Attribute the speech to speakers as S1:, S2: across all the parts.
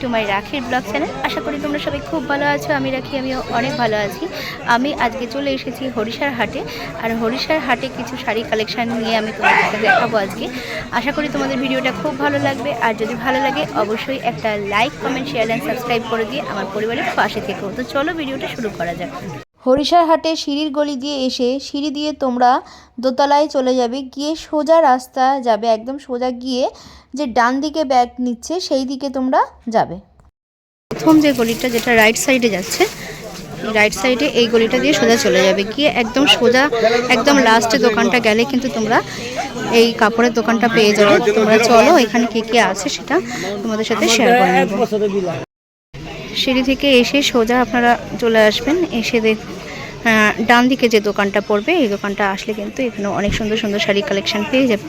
S1: To my রাখির blog channel আশা করি তোমরা সবাই খুব ভালো আছো, আমি রাখি, আমিও অনেক ভালো আছি। আমি আজকে চলে এসেছি হরিশার হাটে, আর হরিশার হাটে কিছু শাড়ি কালেকশান নিয়ে আমি তোমাদের সাথে দেখাবো আজকে। আশা করি তোমাদের ভিডিওটা খুব ভালো লাগবে, আর যদি ভালো লাগে অবশ্যই একটা like comment share and subscribe করে দিয়ে আমার পরিবারের পাশে থেকেও তো চলো ভিডিওটা শুরু করা যাক।
S2: হরিষার হাটে সিঁড়ির গলি দিয়ে এসে সিঁড়ি দিয়ে তোমরা দোতলায় চলে যাবে। গিয়ে সোজা রাস্তা যাবে, একদম সোজা গিয়ে যে ডান দিকে ব্যাগ নিচ্ছে, সেই দিকে তোমরা যাবে।
S1: প্রথম যে গলিটা যেটা রাইট সাইডে যাচ্ছে রাইট সাইডে এই গলিটা দিয়ে সোজা চলে যাবে। গিয়ে একদম সোজা, একদম লাস্টে দোকানটা গেলে কিন্তু তোমরা এই কাপড়ের দোকানটা পেয়ে যাবে। তোমরা চলো, এখানে কে কে আছে সেটা তোমাদের সাথে শেয়ার করে নেব। সিঁড়ি থেকে এসে সোজা আপনারা চলে আসবেন। এসে দেখ ডান দিকে যে দোকানটা পড়বে, এই দোকানটা আসলে কিন্তু এখানে অনেক সুন্দর সুন্দর শাড়ি কালেকশন পেয়ে যাবে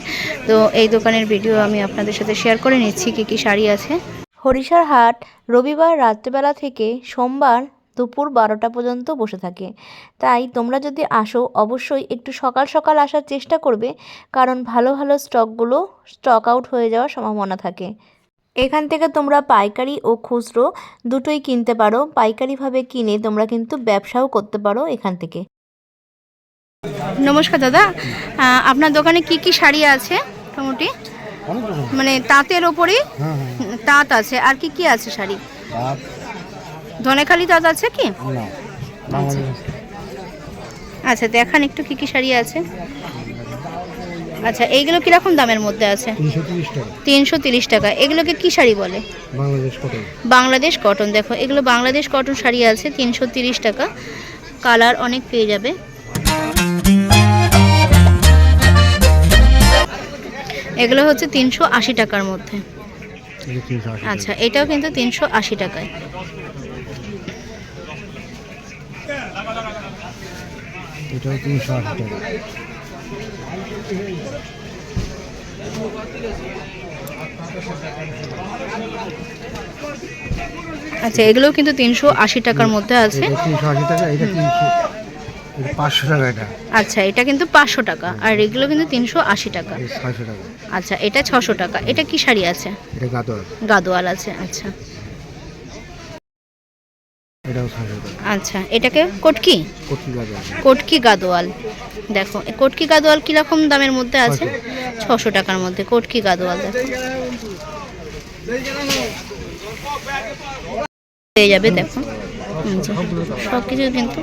S1: তো এই দোকানের ভিডিও আমি আপনাদের সাথে শেয়ার করে নিচ্ছি, কী কী শাড়ি আছে।
S2: হরিষার হাট রবিবার রাত্রেবেলা থেকে সোমবার দুপুর বারোটা পর্যন্ত বসে থাকে। তাই তোমরা যদি আসো, অবশ্যই একটু সকাল সকাল আসার চেষ্টা করবে, কারণ ভালো ভালো স্টকগুলো স্টক আউট হয়ে যাওয়ার সম্ভাবনা থাকে। এখান থেকে তোমরা পাইকারি ও খুচরো দুটোই কিনতে পারো। পাইকারিভাবে কিনে তোমরা কিন্তু ব্যবসাও করতে পারো এখান থেকে।
S1: নমস্কার দাদা। আপনার দোকানে কি কি শাড়ি আছে? মোটামুটি? মানে তাঁতের ওপরই
S3: হ্যাঁ হ্যাঁ।
S1: তাঁত আছে। আর কি কি আছে শাড়ি? ধনেখালি তাঁত আছে কি? আচ্ছা দেখান একটু কি কি শাড়ি আছে। আচ্ছা এইগুলো কীরকম দামের মধ্যে আছে?
S3: তিনশো তিরিশ টাকা।
S1: এগুলোকে কি শাড়ি বলে?
S3: বাংলাদেশ
S1: কটন। দেখো এগুলো বাংলাদেশ কটন শাড়ি আছে তিনশো তিরিশ টাকা। কালার অনেক পেয়ে যাবে। এগুলো হচ্ছে তিনশো আশি টাকার মধ্যে। আচ্ছা এটাও কিন্তু তিনশো আশি টাকায়।
S3: এটাও তিনশো আশি টাকা।
S1: আচ্ছা এগুলোও কিন্তু তিনশো আশি টাকার মধ্যে আছে।
S3: তিনশো আশি টাকা এটা তিনশো। পাঁচশো টাকা এটা।
S1: আচ্ছা এটা কিন্তু পাঁচশো টাকা আর এগুলো কিন্তু তিনশো আশি টাকা। আচ্ছা এটা ছশো টাকা। এটা কি শাড়ি আছে?
S3: এটা গাদর
S1: গাদোয়াল আছে আচ্ছা।
S3: এটাও ছয়শো টাকা।
S1: আচ্ছা এটাকে কটকি? কটকি গাদোয়াল। দেখো কটকি গাদোয়াল কীরকম দামের মধ্যে আছে? ছশো টাকার মধ্যে কটকি গাদোয়াল দেখো। পেয়ে যাবে দেখো। সব কিছু কিন্তু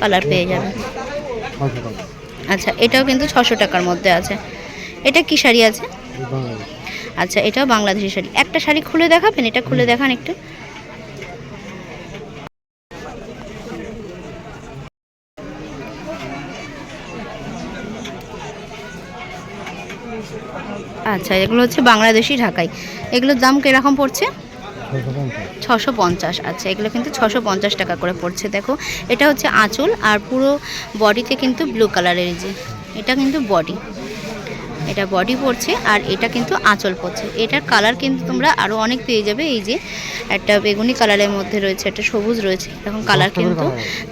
S1: কালার পেয়ে যাবে। আচ্ছা এটাও কিন্তু ছশো টাকার মধ্যে আছে। এটা কি শাড়ি আছে? আচ্ছা এটাও বাংলাদেশি শাড়ি। একটা শাড়ি খুলে দেখাবেন? এটা খুলে দেখান একটু। আচ্ছা এগুলো হচ্ছে বাংলাদেশি ঢাকাই। এগুলোর দাম কীরকম পড়ছে? ছশো পঞ্চাশ। আচ্ছা এগুলো কিন্তু ছশো পঞ্চাশ টাকা করে পড়ছে দেখো। এটা হচ্ছে আঁচল আর পুরো বডিতে কিন্তু ব্লু কালারের যে এটা কিন্তু বডি এটা বডি পড়ছে আর এটা কিন্তু আঁচল পড়ছে। এটার কালার কিন্তু তোমরা আরও অনেক পেয়ে যাবে। এই যে একটা বেগুনি কালারের মধ্যে রয়েছে একটা সবুজ রয়েছে এখন কালার কিন্তু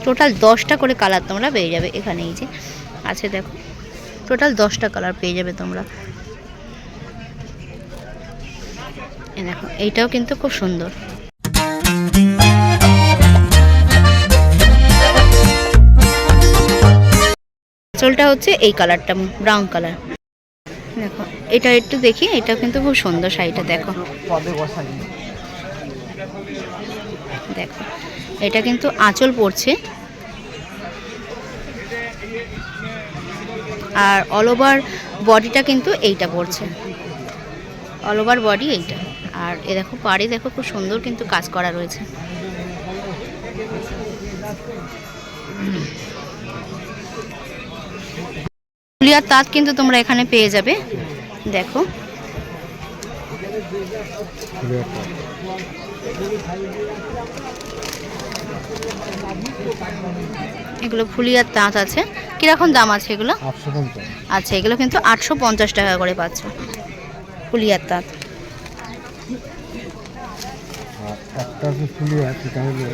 S1: টোটাল দশটা করে কালার তোমরা পেয়ে যাবে এখানে এই যে। আছে দেখো। টোটাল দশটা কালার পেয়ে যাবে তোমরা এ দেখো, এইটাও কিন্তু খুব সুন্দর। চোলটা হচ্ছে এই কালারটা, ব্রাউন কালার। দেখো, এটা একটু দেখি এটা কিন্তু খুব সুন্দর শাড়িটা, দেখো। দেখো, এটা কিন্তু আঁচল পড়ছে আর অল ওভার বডিটা কিন্তু এইটা পড়ছে অল ওভার বডি এইটা। আর এ দেখো পাড়ে দেখো খুব সুন্দর কিন্তু কাজ করা রয়েছে। ফুলিয়ার তাঁত কিন্তু তোমরা এখানে পেয়ে যাবে। দেখো। এগুলো ফুলিয়ার তাঁত আছে। কীরকম দাম আছে এগুলো? আচ্ছা এগুলো কিন্তু আটশো পঞ্চাশ টাকা করে পাচ্ছ। ফুলিয়ার তাঁত।
S3: একটা আছে ফুলি আছে সেটা হলো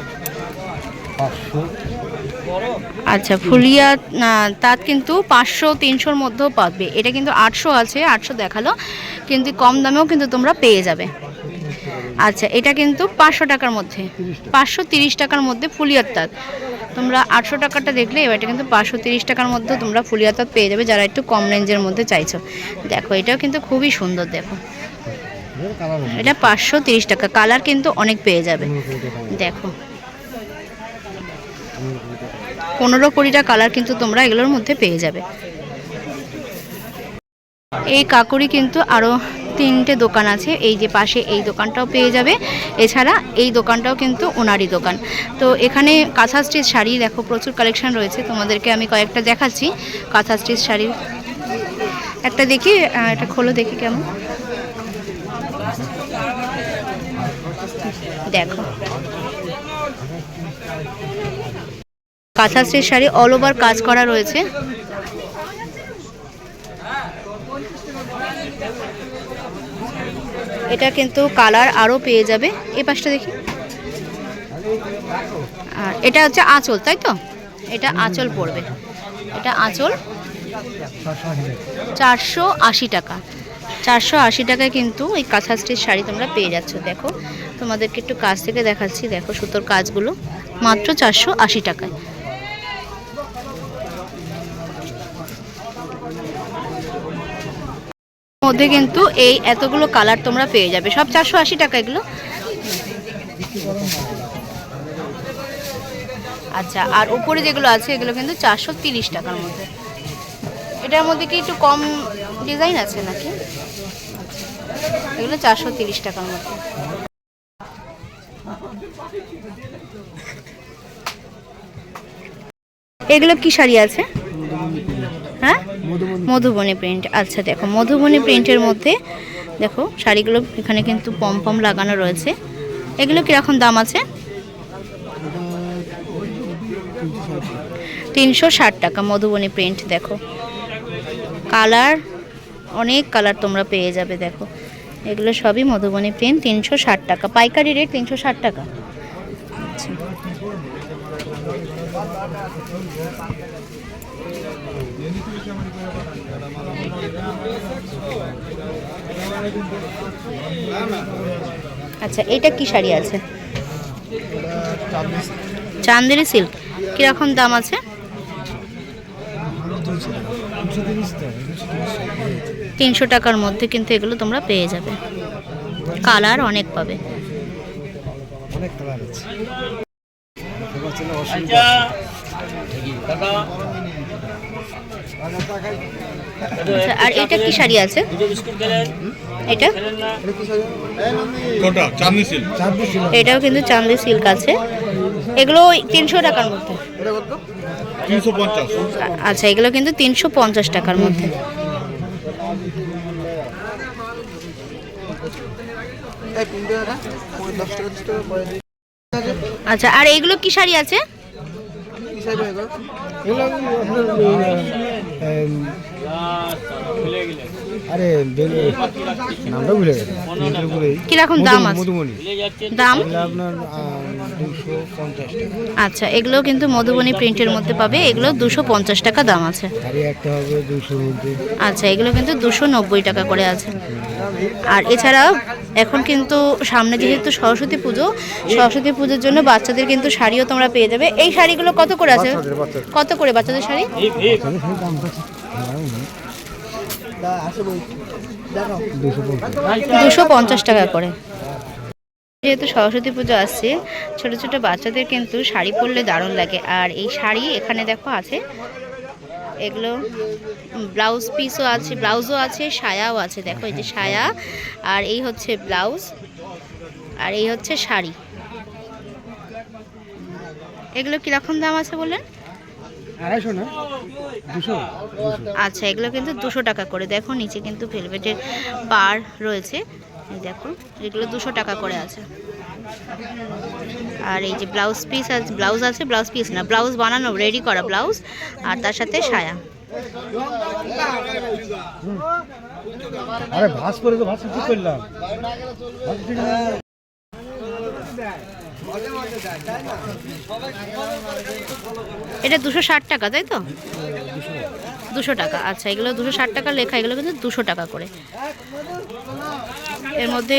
S3: পাঁচশো।
S1: আচ্ছা ফুলিয়া তাঁত কিন্তু পাঁচশো, তিনশোর মধ্যেও পাবে। এটা কিন্তু আটশো আছে, আটশো দেখাল। কিন্তু কম দামেও কিন্তু তোমরা পেয়ে যাবে। আচ্ছা এটা কিন্তু পাঁচশো টাকার মধ্যে। পাঁচশো তিরিশ টাকার মধ্যে ফুলিয়ার তাঁত। তোমরা আটশো টাকাটা দেখলে, এবার এটা কিন্তু পাঁচশো তিরিশ টাকার মধ্যে তোমরা ফুলিয়ার তাঁত পেয়ে যাবে, যারা একটু কম রেঞ্জের মধ্যে চাইছো। দেখো, এটাও কিন্তু খুবই সুন্দর, দেখো। এটা পাঁচশো তিরিশ টাকা। কালার কিন্তু অনেক পেয়ে যাবে। দেখো।
S3: পনেরো
S1: কুড়িটা কালার কিন্তু তোমরা এগুলোর মধ্যে পেয়ে যাবে। এই কাকুরি কিন্তু আরও তিনটে দোকান আছে। এই যে পাশে এই দোকানটাও পেয়ে যাবে। এছাড়া এই দোকানটাও কিন্তু ওনারই দোকান। তো এখানে কাঁথা স্টিচ শাড়ি দেখো প্রচুর কালেকশন রয়েছে। তোমাদেরকে আমি কয়েকটা দেখাচ্ছি। কাঁথা স্টিচ শাড়ির একটা দেখি এটা খোলো দেখি কেমন। দেখো। কাঁথা স্টিচ শাড়ি অল ওভার কাজ করা রয়েছে। এটা কিন্তু কালার আরও পেয়ে যাবে। এই পাশটা দেখি। আর এটা হচ্ছে আঁচল, তাই তো? এটা আঁচল পড়বে। এটা আঁচল চারশো আশি টাকা। চারশো আশি টাকায় কিন্তু এই কাঁথা স্টিচ শাড়ি তোমরা পেয়ে যাচ্ছ, দেখো। তোমাদেরকে একটু কাছ থেকে দেখাচ্ছি, দেখো সুতোর কাজগুলো। মাত্র চারশো আশি টাকায়। মধ্যে কিন্তু এই এতগুলো কালার তোমরা পেয়ে যাবে। সব চারশো আশি টাকা এগুলো। আচ্ছা আর উপরে যেগুলো আছে, এগুলো কিন্তু চারশো তিরিশ টাকার মধ্যে। এটার মধ্যে কি একটু কম ডিজাইন আছে নাকি। এগুলো চারশো তিরিশ টাকার মধ্যে এগুলো কি শাড়ি আছে? হ্যাঁ?
S3: মধুবনী
S1: প্রিন্ট আচ্ছা দেখো, মধুবনী প্রিন্টের মধ্যে, দেখো, শাড়িগুলো এখানে কিন্তু পম পম লাগানো রয়েছে। এগুলো কীরকম দাম আছে? তিনশো ষাট টাকা মধুবনী প্রিন্ট দেখো। কালার অনেক কালার তোমরা পেয়ে যাবে, দেখো। এগুলো সবই মধুবনী প্রিন্ট তিনশো ষাট টাকা। পাইকারি রেট তিনশো ষাট টাকা। আচ্ছা। আচ্ছা এটা কি শাড়ি আছে? চান্দেরি সিল্ক কীরকম দাম আছে? তিনশো টাকার মধ্যে কিন্তু এগুলো তোমরা পেয়ে যাবে। কালার অনেক পাবে।
S3: অনেক কালার আছে
S1: আচ্ছা, আর এটা কি শাড়ি আছে? এটা? এটাও কিন্তু চান্দি সিল্ক আছে। এগুলো তিনশো টাকার মধ্যে। আচ্ছা এগুলো কিন্তু তিনশো পঞ্চাশ টাকার মধ্যে। আচ্ছা আর এগুলো কি শাড়ি আছে?
S3: আরে নামটা ভুলে গেছে
S1: কীরকম দাম আছে? দাম?
S3: আপনার দুশো পঞ্চাশ
S1: আচ্ছা এগুলো কিন্তু মধুবনী প্রিন্টের মধ্যে পাবে। এগুলো দুশো পঞ্চাশ টাকা দাম আছে। আচ্ছা এগুলো কিন্তু দুশো নব্বই টাকা করে আছে। আর এছাড়াও এখন কিন্তু সামনে যেহেতু সরস্বতী পুজো সরস্বতী পুজোর জন্য বাচ্চাদের কিন্তু শাড়িও তোমরা পেয়ে যাবে। এই শাড়িগুলো কত করে আছে। কত করে বাচ্চাদের শাড়ি?
S3: দুশো পঞ্চাশ
S1: টাকা করে। যেহেতু সরস্বতী পুজো আসছে ছোট ছোট বাচ্চাদের কিন্তু শাড়ি পরলে দারুণ লাগে। আর এই শাড়ি এখানে দেখো আছে এগুলো ব্লাউজ পিসও আছে ব্লাউজও আছে সায়াও আছে। দেখো এই যে সায়া আর এই হচ্ছে ব্লাউজ আর এই হচ্ছে শাড়ি। এগুলো কীরকম দাম আছে বললেন?
S3: আড়াইশো না? দুশো
S1: আচ্ছা এগুলো কিন্তু দুশো টাকা করে। দেখো নিচে কিন্তু ভেলভেটের পার রয়েছে। দেখো এগুলো দুশো টাকা করে আছে। আর এই যে ব্লাউজ পিস আছে ব্লাউজ আছে ব্লাউজ পিস না ব্লাউজ বানানো রেডি করা ব্লাউজ আর তার সাথে সায়া।
S3: আরে ভাস করে তো ভাস ঠিক করলাম।
S1: এটা দুশো ষাট টাকা তাই তো? দুশো টাকা আচ্ছা এগুলো দুশো ষাট টাকা লেখা এগুলো কিন্তু দুশো টাকা করে। এর মধ্যে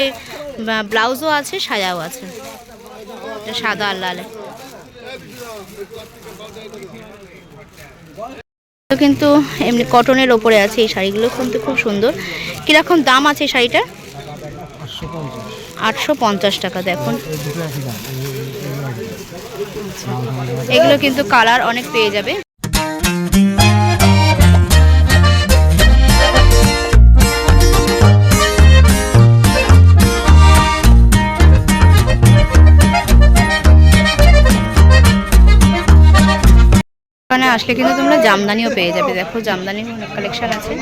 S1: ব্লাউজও আছে, সাজাও আছে। সাদা আর লালে। কিন্তু এমনি কটনের ওপরে আছে এই শাড়িগুলো, কিন্তু খুব সুন্দর। কীরকম দাম আছে এই শাড়িটার?
S3: আটশো পঞ্চাশ
S1: টাকা, দেখুন।
S3: এগুলো
S1: কিন্তু কালার অনেক পেয়ে যাবে। এখানে আসলে কিন্তু তোমরা জামদানিও পেয়ে যাবে। দেখো, জামদানির অনেক কালেকশন আছে?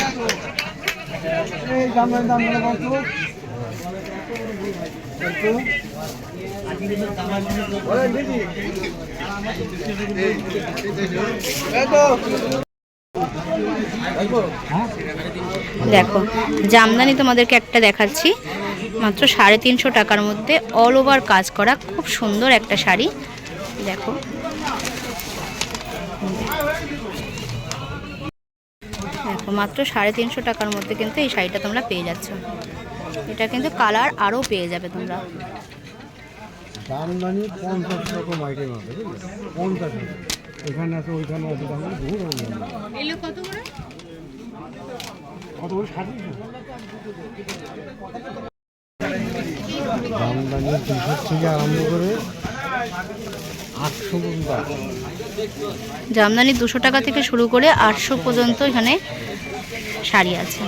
S1: দেখো, জামদানি তোমাদেরকে একটা দেখাচ্ছি। মাত্র সাড়ে তিনশো টাকার মধ্যে অল ওভার কাজ করা খুব সুন্দর একটা শাড়ি। দেখো। মাত্র সাড়ে তিনশো টাকার মধ্যে কিন্তু এই শাড়িটা তোমরা পেয়ে যাচ্ছ। এটা কিন্তু কালার আরও পেয়ে যাবে তোমরা।
S3: জামদানি পঞ্চাশ রকম আইটেম আছে পঞ্চাশ এখানে আছে ওইখানে আছে তার মানে বহু রকম জামদানি। কত করে? ষাট জামদানি দুশো থেকে আরম্ভ করে আটশো পর্যন্ত আছে।
S1: জামদানি দুশো টাকা থেকে শুরু করে আটশো পর্যন্ত এখানে শাড়ি আছে।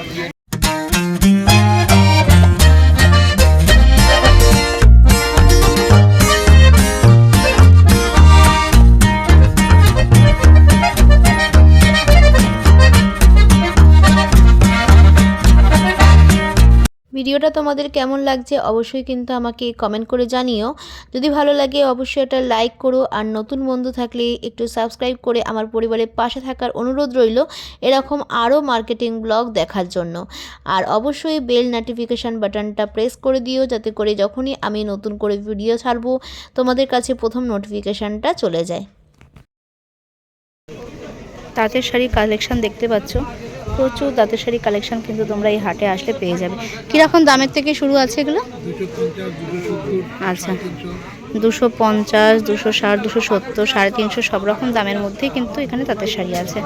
S2: ভিডিওটা তোমাদের কেমন লাগছে অবশ্যই কিন্তু আমাকে কমেন্ট করে জানিও। যদি ভালো লাগে অবশ্যই এটা লাইক করো, আর নতুন বন্ধু থাকলে একটু সাবস্ক্রাইব করে আমার পরিবারের পাশে থাকার অনুরোধ রইল এরকম আরও মার্কেটিং ব্লগ দেখার জন্য। আর অবশ্যই বেল নোটিফিকেশান বাটনটা প্রেস করে দিও যাতে করে যখনই আমি নতুন করে ভিডিও ছাড়বো, তোমাদের কাছে প্রথম নোটিফিকেশানটা চলে যায়।
S1: তাঁতের শাড়ি কালেকশান দেখতে পাচ্ছ? প্রচুর তাঁতের শাড়ি কালেকশন কিন্তু তোমরা এই হাটে আসলে পেয়ে যাবে। কীরকম দামের থেকে শুরু আছে এগুলো? আচ্ছা। দুশো পঞ্চাশ দুশো ষাট দুশো সত্তর সাড়ে তিনশো সব রকম দামের মধ্যেই কিন্তু এখানে তাঁতের শাড়ি আছে।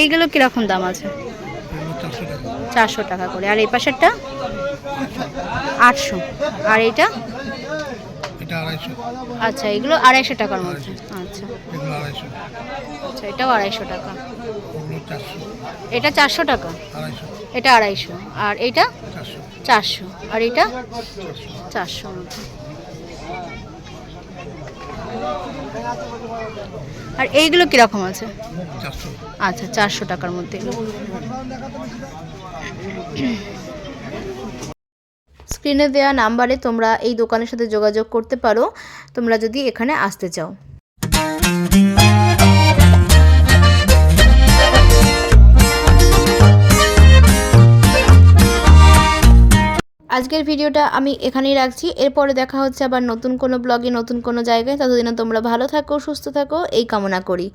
S1: এইগুলো কীরকম দাম আছে? চারশো টাকা করে। আর এই পাশেরটা? আটশো। আর এইটা? আচ্ছা এগুলো আড়াইশো টাকার মধ্যে। আচ্ছা। আচ্ছা এটাও আড়াইশো টাকা। এটা চারশো টাকা? এটা আড়াইশো। আর
S3: চারশো।
S1: চারশো। আর এটা? চারশো। আর এইগুলো কীরকম আছে? আচ্ছা চারশো টাকার মধ্যে।
S2: স্ক্রিনে দেওয়া নাম্বারে তোমরা এই দোকানের সাথে যোগাযোগ করতে পারো। তোমরা যদি এখানে আসতে চাও। আজকের ভিডিওটা আমি এখানেই রাখছি। এরপরে দেখা হচ্ছে আবার নতুন কোনো ব্লগে নতুন কোনো জায়গায়। ততদিনে তোমরা ভালো থাকো, সুস্থ থাকো, এই কামনা করি।